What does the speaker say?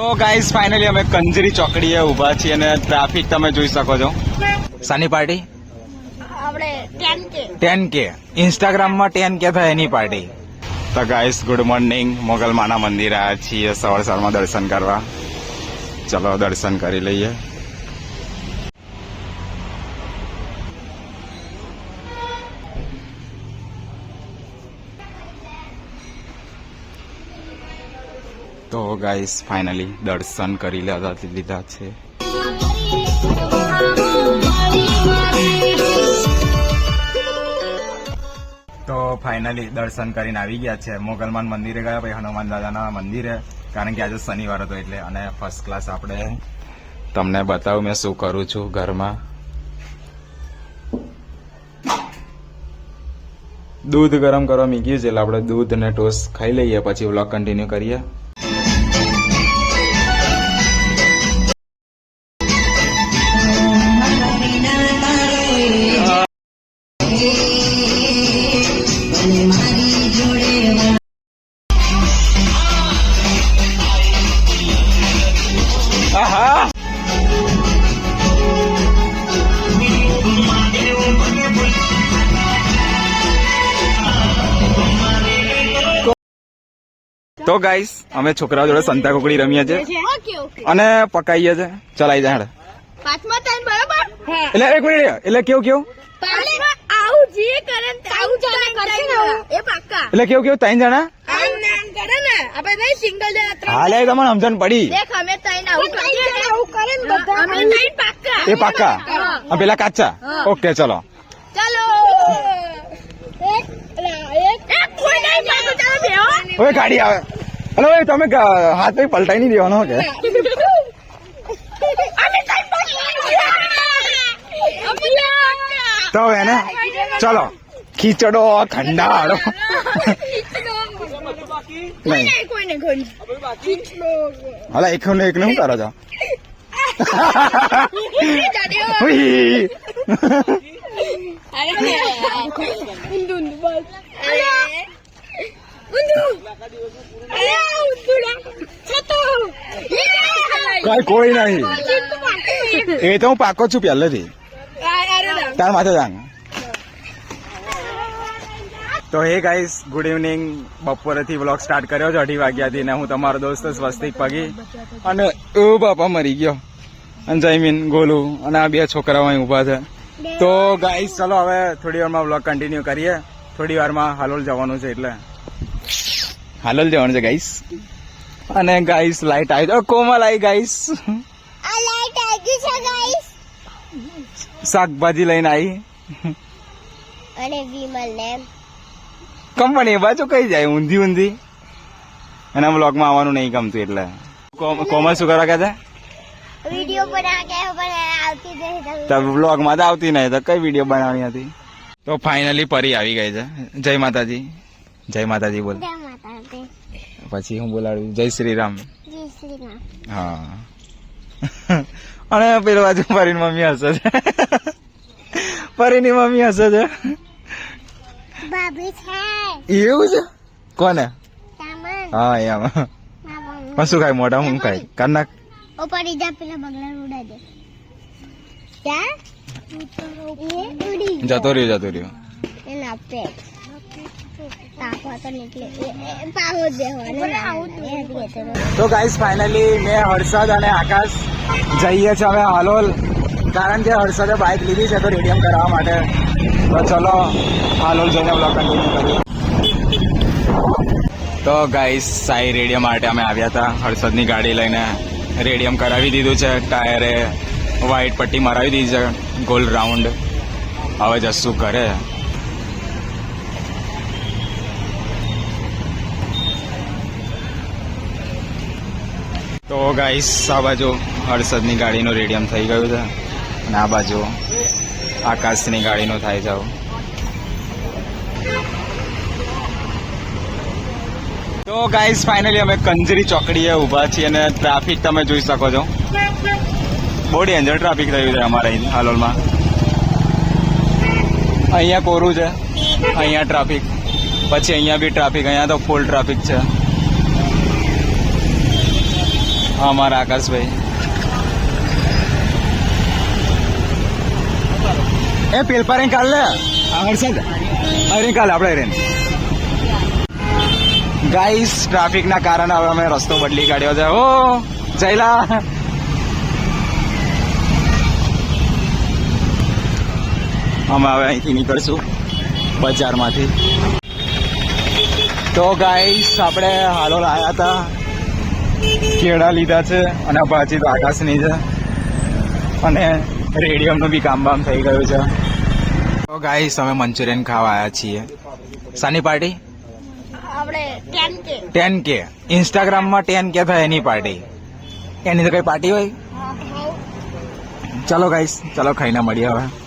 તો guys finally અમે કંજરી ચોકડીએ ઊભા છીએ અને ટ્રાફિક તમે જોઈ શકો છો. સાની પાર્ટી આપણે ટેન કે ટેન કે ઇન્સ્ટાગ્રામમાં ટેન કે થાય એની પાર્ટી તો ગાઈસ ગુડ મોર્નિંગ મોગલમાના મંદિર આવ્યા છીએ. સવાર સવારમાં દર્શન કરવા. ચલો દર્શન કરી લઈએ. તો ગાઈસ ફાઇનલી દર્શન કરી લીધા છે. તો ફાઇનલી દર્શન કરીને આવી ગયા છે. મોગલમાન મંદિરે ગયા, પછી હનુમાન દાદાના મંદિરે. કારણ કે આજે શનિવાર હતો એટલે, અને ફર્સ્ટ ક્લાસ આપણે તમને બતાવું મેં શું કરું છું ઘરમાં. દૂધ ગરમ કરવા મીગ્યું છે એટલે આપણે દૂધ ને ટોસ્ટ ખાઈ લઈએ, પછી વ્લોગ કન્ટિન્યુ કરીએ. તો ગાઈસ અમે છોકરાઓ જોડે સંતા કુકડી રમીએ છીએ. ઓકે ઓકે અને પકાઈએ છે ચલાઈ જાય હેડ. પાંચમા ટાઈમ બરાબર? હા. એટલે એક મિનિટ એટલે કેવું કેવું? એટલે કેવું કેવું? ત્રણ જણા? આમ નામ કરે ને. આપણે નહીં સિંગલ જણા ત્રણ હાલે તમને સમજણ પડી. દેખ અમે ત્રણ આવું કરીએ ને. આવું કરે ને બધા. અમે ત્રણ પાક્કા. એ પાક્કા? પેલા કાચા. ઓકે ચલો. ચાલો. ગાડી આવે. હલો ભાઈ તમે હાથ પગ પલટાઈ નહીં દેવાનો કે? તો એને ચલો ખીચડો ખંડાળો. હાલે એક ને એક ને શું કરો છો? અરે. કઈ કોઈ નહીં. એ તો હું પાકો છું પહેલેથી. તાર માથે જાંગ તો હે ગાઈસ ગુડ ઇવનિંગ બપોરેથી વ્લોગ સ્ટાર્ટ કર્યો છે અઢી વાગ્યાથી ને હું તમારો દોસ્ત સ્વસ્તિક પગી. અને ઓ બાપા મરી ગયો. અને જયમીન ગોલું અને આ બે છોકરાઓ અહીં ઊભા છે. તો ગાઈસ ચલો હવે થોડી વારમાં વ્લોગ કન્ટિન્યુ કરીએ. થોડી વારમાં હાલોલ જવાનું છે એટલે. હાલોલ જવાનું છે ગાઈસ અને ગાઈસ લાઈટ આવી કોમલ આવી ગાઈસ શાકભાજી લઈને આવી. અને વિમલ ને કંપની એ બાજુ કઈ જાય ઊંધી ઊંધી. એના બ્લોગમાં આવવાનું નહીં ગમતું એટલે. કોમ- કોમલ શું કરવા કે વીડિયો બના કે આવતી જશે છે બ્લોગમાં તો આવતી નહીં તો કઈ વીડિયો બનાવવાની હતી? તો ફાઇનલી પરી આવી ગઈ છે. જય માતાજી. જય માતાજી બોલ. પછી હું બોલાડું? જય શ્રી રામ જય શ્રી રામ હા. અને પેલો બાજુ પરીની મમ્મી હસે છે. પરીની મમ્મી હસે છે. એવું છે? કોને? હા એમ પણ શું ખાય? મોઢા હું ખાય? કનક ઉપર જા પેલા બગલા ઉડા દે. ક્યાં જતો રહ્યો જતો રહ્યો. એના પે તાપો તો ગાઈસ ફાઇનલી મેં હર્ષદ અને આકાશ જઈએ છે હવે હાલોલ. કારણ કે હર્ષદે બાઇક લીધી છે તો રેડિયમ કરાવવા માટે. તો ચલો, હાલોલ જઈને બ્લોગ કન્ટિન્યુ કરીએ. તો ગાઈસ સાઈ રેડિયમ માટે અમે આવ્યા હતા. હર્ષદની ગાડી લઈને રેડિયમ કરાવી દીધું છે. ટાયરે વ્હાઇટ પટ્ટી મરાવી દીધી છે. ગોલ્ડ રાઉન્ડ હવે જશું ઘરે. તો ગાઈસ આ બાજુ હર્ષદની ગાડીનું રેડિયમ થઈ ગયું છે અને આ બાજુ આકાશની ગાડીનું થાય જાવ તો ગાઈસ ફાઇનલી અમે કંજરી ચોકડીએ ઊભા છીએ અને ટ્રાફિક તમે જોઈ શકો છો. બહુ ડેન્જર ટ્રાફિક થયું છે અમારે હાલોલમાં. અહીંયા કોરું છે, અહીંયા ટ્રાફિક પછી અહીંયા બી ટ્રાફિક અહીંયા તો ફૂલ ટ્રાફિક છે. અમારા આકાશભાઈ. એ પેલપા રે કાલ લે. હર્ષદ અરે કાલ આપણે રેન. ગાઈસ ટ્રાફિક ના કારણે હવે અમે રસ્તો બદલી કાઢ્યો છે. ઓ જયલા. અમે હવે અહીંથી નીકળશું બજારમાંથી. તો ગાઈસ આપણે હાલો લાયા હતા. કેળા લીધા છે અને ભાજી તો આકાશની છે. અને રેડિયમનું બી કામ બામ થઈ ગયું છે. તો ગાઈસ અમે મંચુરિયન ખાવા આવ્યા છીએ. સાની પાર્ટી? આપણે ટેન ટેન કે. ઇન્સ્ટાગ્રામમાં ટેન કે થાય એની પાર્ટી. એની તો કઈ પાર્ટી હોય? ચલો ગાઈસ ચલો ખાઈને મળીએ હવે.